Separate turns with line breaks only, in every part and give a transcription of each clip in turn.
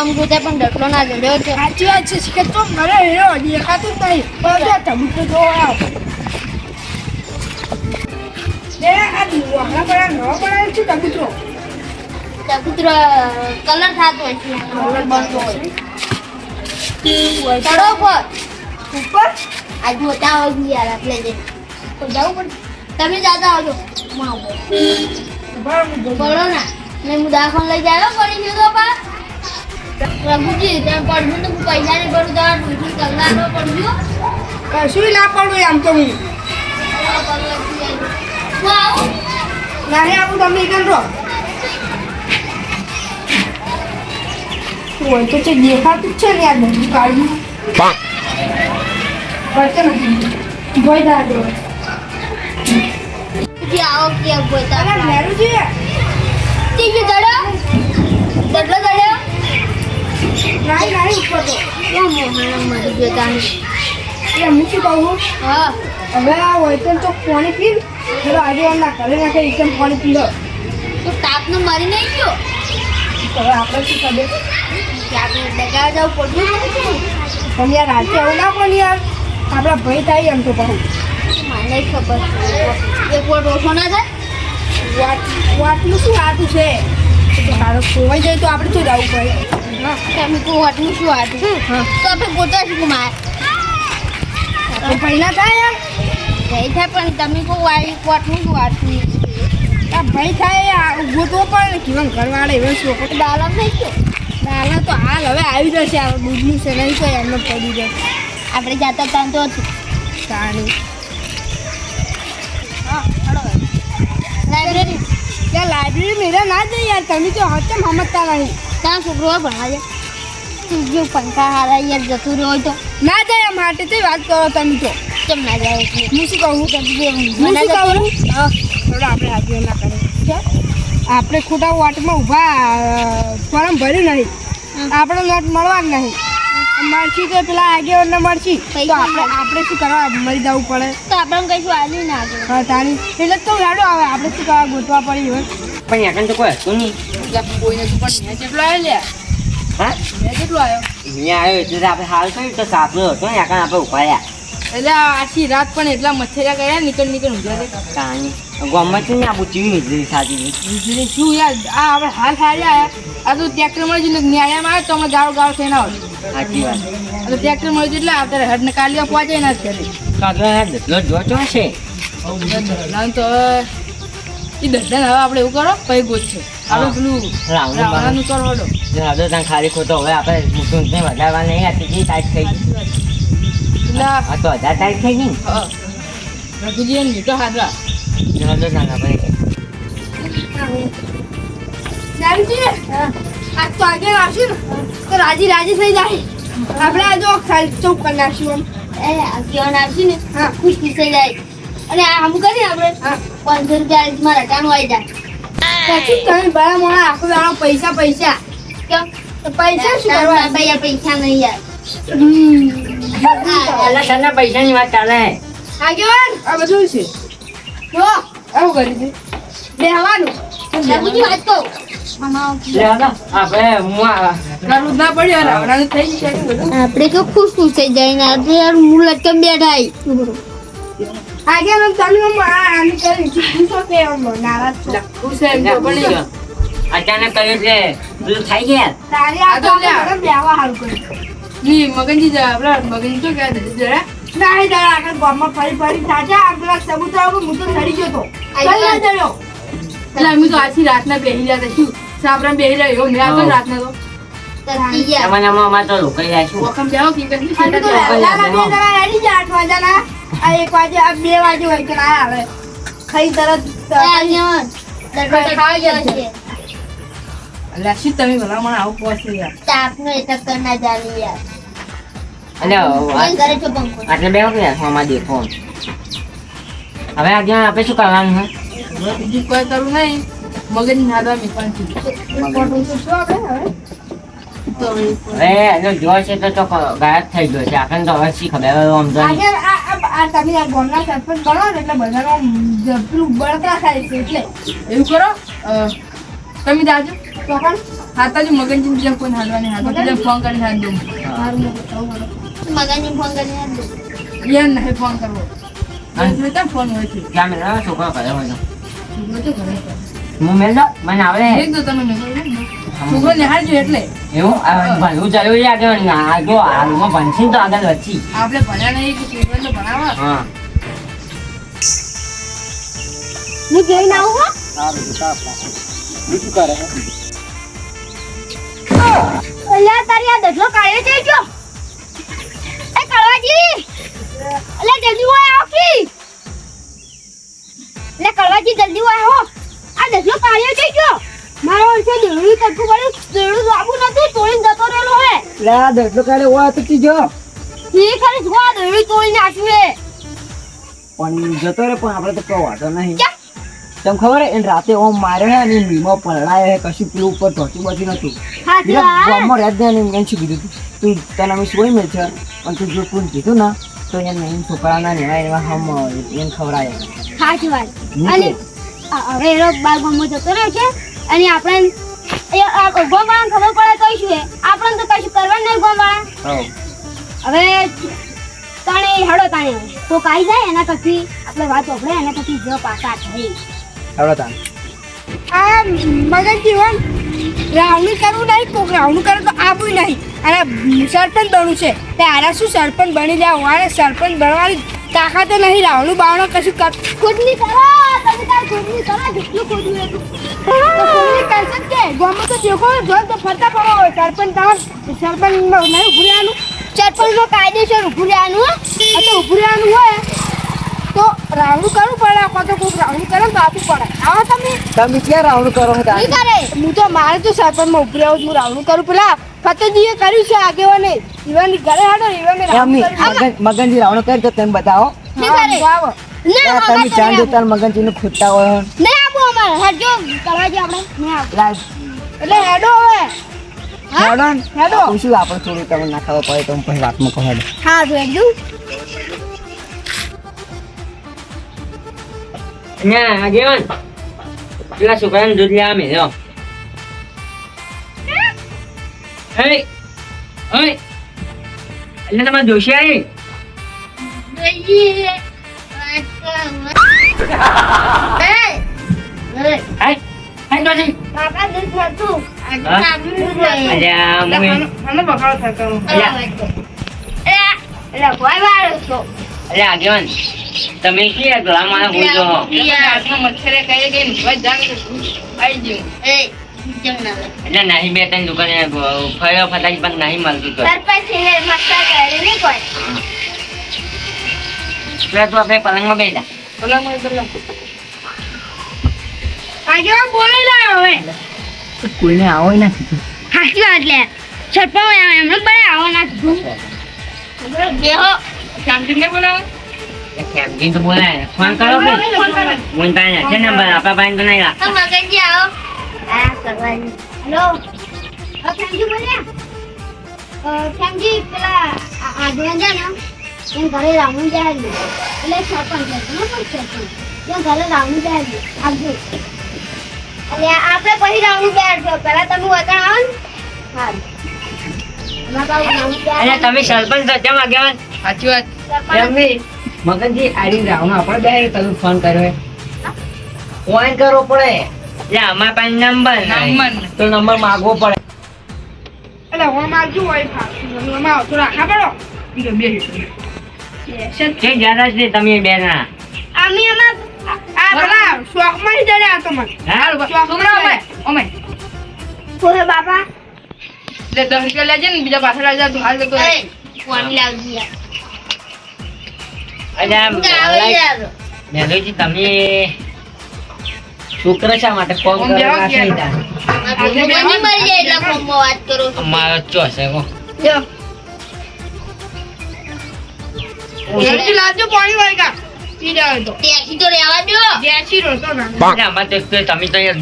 આમ પણ ડટલો ના જડ્યો છે.
સાચી વાત છે શિખર તો મને હેરો દેખાતું જ નહીં. જો નવા બનાવે છે ચબુતો
કલર થતો હોય છે. કલર બનતો હોય ચડો પર
ઉપર.
આ જોતા હોય યાર એટલે જે. તો જવું પડે. તમે જાતા આવજો. પડો ના. મેં હું દાખલ લઈ જાય પડી ગયો તો પા. પ્રભુજી તમે પડવું તો હું પૈસા નહીં પડું તમારે ડૂસી કલાકનો પડજો
કશું ના પડું એમ તો હું.
હું આવું?
તમે એકન રહો હોય તો છે દેખાતું છે ને યાર બધું કાઢ્યું પડશે નથી. ભોય દાદો
આવો કે
અરે મેરુજી.
ઠીક છે ચડો દડલો
નહીં નહીં ઉપર તો
કેમ મોહણા મરી ગયો તાને
એ કહું
હા
હવે આ હોય તો પાણી આજે ના ઘરે નાખે એકદમ પાણી પી લો
તો તાપનો મરી નહીં
હવે આપણે શું ખબર
કે આપણે ડગાવા જવું
પણ યાર આજે આવું ના પણ યાર આપણા ભાઈ થાય? એમ તો કહું
મને ખબર એક વાર ઓછો ના થાય
વાટનું શું આટું છે? તો તારો ખોવાઈ જાય તો આપણે શું જવું પડે?
તમે કહો આટલું શું આટલું તો આપણે ગોતા શું માર?
પહેલા થાય
ભાઈ થાય પણ તમે કહો વાળી કોટનું શું આટલું
આ ભાઈ થાય ગોતવો પડે ને જીવન ઘરવાળા એવો શું
દાલમ થઈ ગયો
દાલા તો હાલ હવે આવી જશે આ દૂધનું છે નહીં તો એમને પડી જાય
આપણે જાતા ત્યાં તો હતું
સારું.
હા લાઇબ્રેરી
ત્યાં લાઇબ્રેરી મેળા ના જાય યાર તમે તો હચમ સમજતા નહીં?
ત્યાં છોકરો ભણાવે. જો પંખા હારા યાર જતું રહ્યો હોય તો.
ના જાય માટે તો વાત કરો તમે તો.
કેમ ના જાય
હું શું કહું? હું શું કહું? આપણે હાજર ના કરીએ. આપણે ખોટા વાટમાં ઊભા ફોરમ ભર્યું નહીં. આપણો લોટ મળવા નહીં. મળશી તો પેલા આગેવાનને મળશી? તો આપણે આપણે શું કરવા મરી જવું પડે?
તો આપણે કશું આજે ના આગળ
હા તારી એટલે તો હેડો આવે આપણે શું કરવા ગોતવા પડી હોય?
પણ યાર તો કોઈ હતું નહીં.
કોઈ નથી પણ મેં જેટલો આવ્યો લે
હા?
મેં જેટલો આવ્યો
અહીંયા આવ્યો એટલે આપણે હાલ કર્યું તો સાપનો હતો ને યાર આપણે ઉપાડ્યા
એટલે આખી રાત પણ એટલા મચ્છરિયા કર્યા નીકળ નીકળ ઊંઘ્યા
તાણી ગામમાં છે ને આ પૂછી વીજળી સાચી
વીજળી શું યાર આ આપણે હાલ હારી આવ્યા આ તો ટ્રેક્ટરમાં જ ન્યાયામાં આવે તો અમે ગાળો ગાળો થઈને આવે
સાચી વાત.
તો ટ્રેક્ટર મળ્યું એટલે આપણે હડને કાલિયા પહોંચે ના જ
કાગળ યાર દસલો જોતો હશે.
દર્દન તો એ દર્દન હવે આપણે એવું કરો પછી ગોત છે. આપણે પેલું રાવણાનું કરો હડો
હદો ત્યાં ખાલી ખોટો હવે આપણે મોટું ને વધારવા નહીં આ ત્રીજી ટાઈટ થઈ ગઈ.
એટલે
તો હજાર ટાઈટ થઈ ગઈ
હા. રઘુજી એને મીઠો
ને હદો ત્યાં આપણે
નાનજી આ તો આગળ આવશું ને તો રાજી રાજી થઈ જાય. આપણે આ જો ખાલી ચોક કરી નાખશું આમ
એ આગેવાન આવશે ને
હા.
ખુશ ખુશ થઈ જાય. અને આમ કરીએ આપણે
હા.
પાંચસો રૂપિયા માં રટાણું આવી જાય.
પછી તમે બડા મોડા આખો દાડો પૈસા પૈસા.
કેમ?
પૈસા શું કરવા
ભાઈ યાર પૈસા નહીં યાર.
હમ.
ની પૈસાની વાત ચાલે.
આગેવાન આ બધું છે. જો. આવું કરી દે. બેહવાનું.
વાત કહું. આમાં
આપણે હું આ
કરવું જ ના પડ્યું રાવણાનું થઈ જાય બધું
આપણે તો ખુશ ખુશ થઈ જાય ને આપણે યાર હું લટકમ બેઠા
આગેવાન તમે આમ આ કરી પૂછો કે આમ નારાજ ખુશ એમ તો પણ
અચાનક કર્યું છે પેલું થઈ ગયા?
તારી આ તો આપણે હાલ કરી જી મગનજી જા તો કહે જરા. ના એ આગળ ગામમાં ફરી ફરી સાચા આગળ પેલા સબૂતરા હું તો સડી ગયો તો. ચડ્યો એટલે અમે તો આજથી રાતના બેહી રહ્યા હતા શું સાપરા બેહી રહ્યો મેં આ રાતના તો.
ગયા.
વાગે વાગે
ગયો
તમે ભલામણ આવું પહોંચી યાર?
તાપનો એ ટક્કર ના ચાલી યાર.
અને
બંધ કરે છે. પંખો
આટલે બે વખત હવે આજે આપણે શું કરવાનું
બીજું કોઈ કરવું નહીં. મગજ શું આપણે હવે
જોર છે તો તો ગાયબ થઈ ગયો છે. આપણને તો હવે શી ખબર હવે આમ તો
આજે આ તમે આ ગામના સરપંચ બનો ને એટલે બધાનો પેલું બળતરા થાય છે એટલે. એવું કરો. તમે જાજો. તો પણ મગનજી બીજા કોઈ હાલવાની હાથ બીજા ફોન કરીને હાથ દઉં.
ફોન કરીને.
યાર નહીં ફોન કરવો. ફોન હોય
કર્યો
છે.
હું મેળ મને આવડે.
તો તમે છોકરો નિહાળજો એટલે.
એવું? ભણવું ચાલ્યું છે આગળ? આગળ હાલમાં ભણશે તો આગળ વચ્ચી.
આપણે ભણ્યા નહીં કે છોકરાને તો ભણાવવા.
હા.
હું જઈને આવું હો. અલ્યા તારી આ દસલો કાઢ્યો છે જો એ કળવાજી! અલ્યા જલ્દી હોય આવો કી લે કળવાજી જલ્દી હોય હો. આ દસલો કાઢ્યો છે ગયો મારો ઓછો દેવડું કટકું પડ્યું. દેવડું લાબુ નથી તોડીને જતો રહેલો હે.
લે આ દસલો કાઢે ઓવા તો જો.
ઈ ખરી જો આ દેવડું તોડી નાખ્યું હે.
પણ જતો રે પણ આપણે તો કોઈ વાંધો નહીં. તમ ખબર હે એને રાતે ઓમ માર્યો હે અને મીમો પલડાયો હે કશું પેલું ઉપર ઢોચું બચી નતું ગામમાં રહેત ને એમ શું કીધું તું. તને અમે સોઈ મેં છે પણ તું જો કોઈ કીધું ને તો એને એમ છોકરાના નેવાય એવા હમ એને ખવડાય.
સાચી વાત. અને હવે એનો બાગ ગામમાં જતો રહ્યો છે. અને આપણે એ આ ખબર પડે તો શું હે આપણને તો કશું કરવાનું નહીં ગામવાળા.
હવે
તાણે હળો તાણે. તો કાઈ જાય એના પછી આપણે વાત આપણે એના પછી જો પાછા થઈ.
હડો તાણે.
આ મગન જીવન રાવણું કરવું નહીં કોક રાવણું કરે તો આવું નહીં. અને સરપંચ બનવું છે. તે આરા શું સરપંચ બની જાવ આને સરપંચ બનવાની તાકાતે નહીં રાવણું બાવણું કશું
ખુદની કરો તમે તાર ખોદની કરો જેટલું ખોદવું એટલું
તો કોઈને કે ગામમાં તો દેખો જોર તો ફરતા પડો સરપંચ તમારે સરપંચ નહીં ઉભું રહેવાનું.
સરપંચનો કાયદેસર ઉભું રહેવાનું.
આ તો ઉભું રહેવાનું હોય. તો રાવણું કરવું પડે અથવા તો કોઈક રાવણું કરે તો આપવું પડે. આવો તમે.
તમે ક્યાં રાવણ કરો છો
કરે.
હું તો મારે તો સરપંચમાં ઉભું રહેવું હું રાવણું કરું પેલા. ફતેજીએ કર્યું છે આગેવાને. ઈવાની ઘરે હાડો ઈવાને.
મગન મગનજી રાવણ કરી તો તમે બતાવો.
આવો.
ના
તમે મગનજી નું ખૂટતા હોય.
કરવા દે આપણે. નહીં આપવું
એટલે હેડો હવે.
હેડો
હેડો.
પૂછ્યું આપણે થોડું તમે ના પડે તો હું પછી વાતમાં કહો હેડો.
હા તો એકદમ
ના આગેવાન પેલા છોકરાને દૂધ લેવા મેલ્યો હે ઓય એટલે તમે જોશી આવી? હા? હું? આગેવાન તમે ક્યાં ગળામાં બોલજો
હાથમાં મચ્છરે કહી કે જાને તો આઈ ગયું.
એટલે નહીં બે ત્રણ દુકાને ફર્યો ફટાકી પણ નહીં મળતું તો. પેલા તું આપણે પલંગમાં બેઠા.
બોલા મને બોલી લાયો હવે
કોઈને આવો નથી.
સાચી વાત લે. સરપંચ એમને બને આવો ના. બેહો
શાંતિને બોલાવો
કેમ તો બોલાય. ફોન કરો કે ફોન પાસે છે નંબર આપણા ભાઈ તો નહીં
આવો. આ કરવાની હેલો ફેમજી બોલ્યા ફેમજી પેલા આ- આગળ છે ને એમ ઘરે રાવણ જાય. એટલે સરપંચ સરપંચ એમ ઘરે રાવણ જાય. આવજો એટલે આપણે પછી રાવણ બેઠો પેલા તમે વગર આવો ને હા અમારા બાબુ રાવણ
અરે
બેઠો.
તમે સરપંચ સત્યમ આગેવાન
સાચી વાત
સરપંચ
મગનજી આરી રાવણ આપણે બે તમે ફોન કર્યો હે ફોન કરવો પડે અમારા પાસે નંબર
નંબર
તો નંબર માંગવો પડે.
એટલે હું માગજો હોય? એમાં આવતો રાખા. પડો બીજો બે છે
કે જરા છે તમે બે ના
અમે અમાર
આ પેલા શોખમાં જ જડે તો મને
હા
શોખમાં અમે અમે
કોઈ બાપા
એટલે દસ રૂપિયા લેજે ને બીજા પાછળ આવી જાય હાલ તો
એ લાવજી યાર
એટલે આમ
હું તો આવી યાર.
મેલોજી તમે શુક્ર શા માટે ફોન કરવા
મરી કરો છો.
ચો કો
જલ્દી લાવજો પાણી વાયગા
તમે તો યાર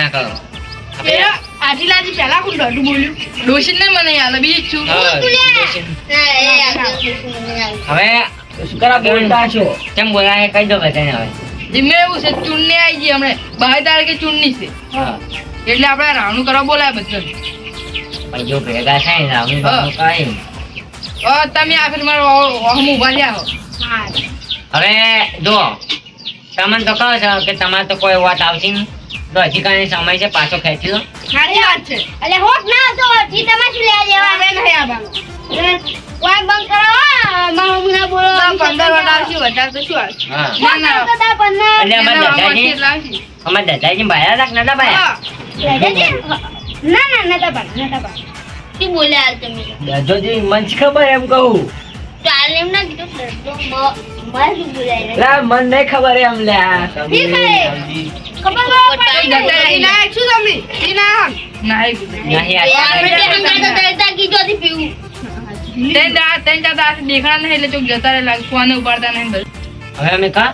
ના કરો.
પેલા આજી લાજી પેલા કોણ બોલ્યું? ને મને યાદ બીજી છું.
હવે શુક્ર બોલતા છો કેમ બોલાય કઈ દો બધાને હવે
ધીમે એવું છે ચૂંટણી આવી ગઈ હમણે. બાર તારીખે ચૂંટણી છે. એટલે આપણે રાવણું કરવા બોલાય બધા
પણ જો ભેગા થાય ને રાવણ. કાંઈ
અ, તમે આખર મારો અહમ ઊભા રહ્યા હો.
અરે
હવે જો તમને તો કહો છો કે તમારે તો કોઈ વાત આવતી નહીં. તો હજી કાંઈ સમય છે પાછો ખેંચી લો.
સારી વાત છે.
એટલે હોટ ના હતો હજી તમે શું લેવા? દેવા
હવે નહીં આવવાનું
કોઈ બંધ કરો મારો મુના બોલો
તો પંદર વાર આવશે વધારે તો શું આવશે?
હા.
ના ના
તો તા પંદર
એટલે અમારે દાદાજી
કેટલા
દાદાજી ભાયા રાખ ભાયા
હા.
ના ના શું બોલ્યા તમે?
દાદોજી મન ખબર એમ કહું. મન ખબર એમ લ્યા
દેખાડા નહીં એટલે ચોક જતા રહે લાગે ઉપાડતા નહીં બધું.
હવે અમે કા?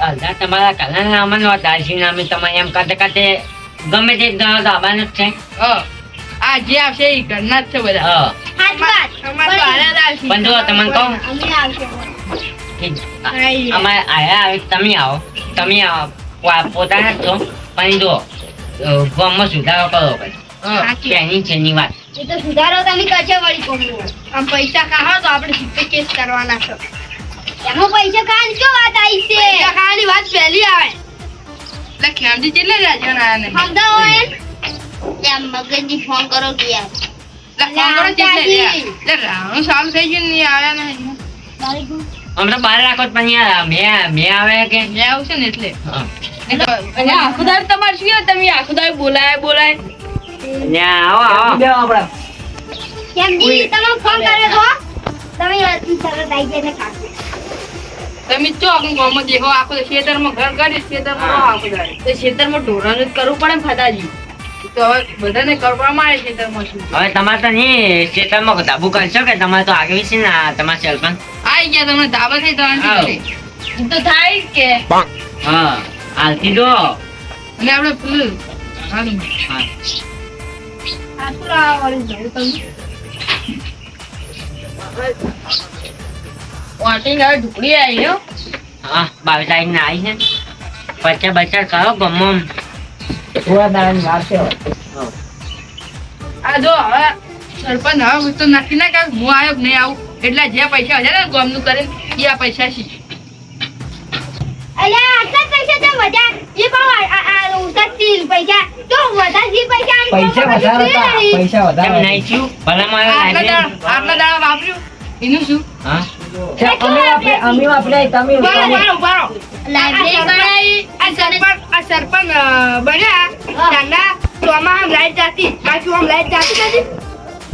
અલ્લા તમારા કલાના અમન વાત આશી અમે તમે એમ કાતે કાતે ગમે તે જ છે.
હ. આ જે આવશે એ ઘરના જ છે બધા.
પણ જો તમને કહું.
અમે આવશે.
કે અમારે આયા આવે તમે આવો. તમે આવો. પોતાના જ છો. પણ જો ગામમાં સુધારો કરો ભાઈ
હા.
તેની વાત.
એ તો સુધારો તમે કરશે વળી કોમનો
આમ પૈસા કાહો તો આપણે સીધે કેસ કરવાના છો.
એમાં પૈસા કાન શું વાત આવી છે?
પૈસા કાની વાત પહેલી આવે. એટલે ખેમજી કેટલે રાજા ના
સમજાવો એમ. મગજની ફોન કરો કે યાર.
રાખો પણ મેં આવે કે?
આવશે ને એટલે. તમારે શું તમે આખું દાડો બોલાય બોલાય.
ને આવો આવો.
તમે ફોન કર્યો તો? તમે અતિ સરળ આવી જાય ને કાઢો
તમે ચો આખું ગામમાં દેખો આખો ખેતરમાં ઘર કરી ખેતરમાં રહો આખો દાડો. તો ખેતરમાં ઢોરાનું જ કરવું પડે ને ફાદાજી. તો હવે બધાને કરવા માંડે ખેતરમાં
હવે તમારે તો નહીં ખેતરમાં ધાબુ કરશો કે તમારે તો આગળ છે ને આ તમારા સરપંચ
આઈ ગયા તમને ધાબા થઈ
આવ.
તો થાય કે.
હા હાલતી દો
અને આપણે પેલું હાલું.
હા.
આટલું વાળી જવું તમે. વાટીને હવે ઢુકડી આવી હો.
હા બાવીસ ને આવી છે. પચાસ બચાસ કરો ગમો.
આ જો હવે સરપંચ હવે હું તો નક્કી ના કર હું આવ્યો નહીં આવું. એટલે જે પૈસા હજાર ને ગામનું કરીને એ આ પૈસા છે.
અલ્યા આટલા પૈસા તો મજા એ પણ આ આ પૈસા તો વધારે પૈસા
પૈસા વધારે હતા પૈસા વધારે
નહીં થયું? ભલા મારે
આટલા દાડા વાપર્યું. એનું શું?
હા?
અમે વાપરે અમે વાપરે તમે
ઉભારો,
તમે-
ઉભારો, ઉભારો.
લાઇબ્રેરી
આ સરપંચ આ સરપંચ બન્યા. ત્યારના તો આમાં આમ લાઈટ જાતી બાકી આમ લાઈટ જાતી નથી.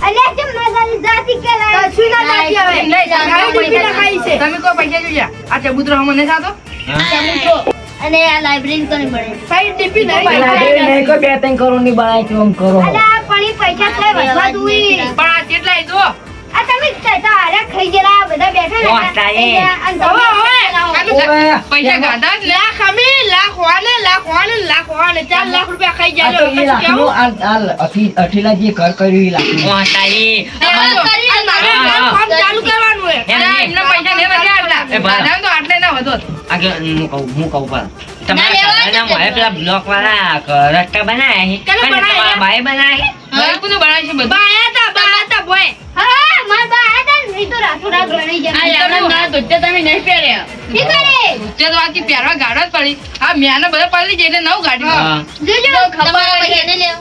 અલ્યા કેમ ના જાતી? જાતી કે લા
કશું ના જાતી હવે.
નહીં,
ગાડી ટીપી ના ખાઈ છે. તમે કો પૈસા જોયા આ ચબૂતરો થતો?
હા.
અને આ લાઇબ્રેરી કોને
કઈ ટીપી નહીં
લાઇબ્રેરી નહીં કોઈ બે ત્રણ કરોડની બનાવી છે, આમ કરો.
અલ્યા પણ પૈસા થાય વધવા દુઈ
પણ આ કેટલાય જો
આ તમે કહેતા હારે ખાઈ ગયેલા બધા બેઠા
ઓવે.
પૈસા ગાધા લાખ અમી લાખ વાને લાખ વાને લાખ વાને ચાર લાખ રૂપિયા ખાઈ
અઠી- અઠીલા જે ઘર કર્યું એ.
કામ ચાલુ કરવાનું. એમના પૈસા નહીં વધ્યા તો આટલે ના વધો.
આગળ હું કહું હું કહું પર તમારા પેલા બ્લોક વાળા રસ્તા બનાયા છે? તમારા બાએ બનાયા છે?
બધું બાયા. તા
હા આયા તા ને, ઠીક હે?
તો પહેરવા ગાડો જ પડી. આ મ્યાને બધા પડી જાય નવ નવું ગાડી
જોજો પૈસા નહીં લેવો.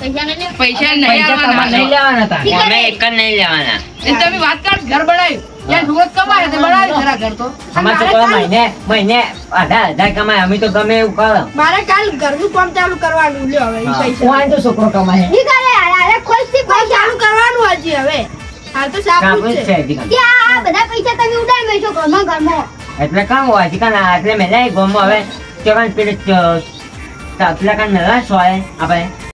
પૈસા નહીં લેવો?
પૈસા
તમારે નહીં લેવાના હતા
અમે એક જ નહીં લેવાના.
તમે વાત કર ઘર બનાવ્યું. ત્યાં છોકરો કમાય તે બનાવી ખરા ઘર તો
અમારે તો કોઈ મહિને મહિને અઢાર હજાર કમાય અમે તો ગમે એવું કરો
મારે કાલ ઘરનું કામ ચાલુ કરવાનું લ્યો હવે
હા. કોણ તો છોકરો કમાય
ઠીક હે? હારે હારે ખોલશી પૈસા.
ચાલુ કરવાનું હજી હવે હાલ તો સાફ
છે
છે
બધા પૈસા તમે ઉડાડી મેળશો ઘરમાં ઘરમાં.
એટલે કામ હોય હજી કાં એટલે મેં ગોમો હવે કેવાનું પેલું પેલા કાં નવા સોય આપણે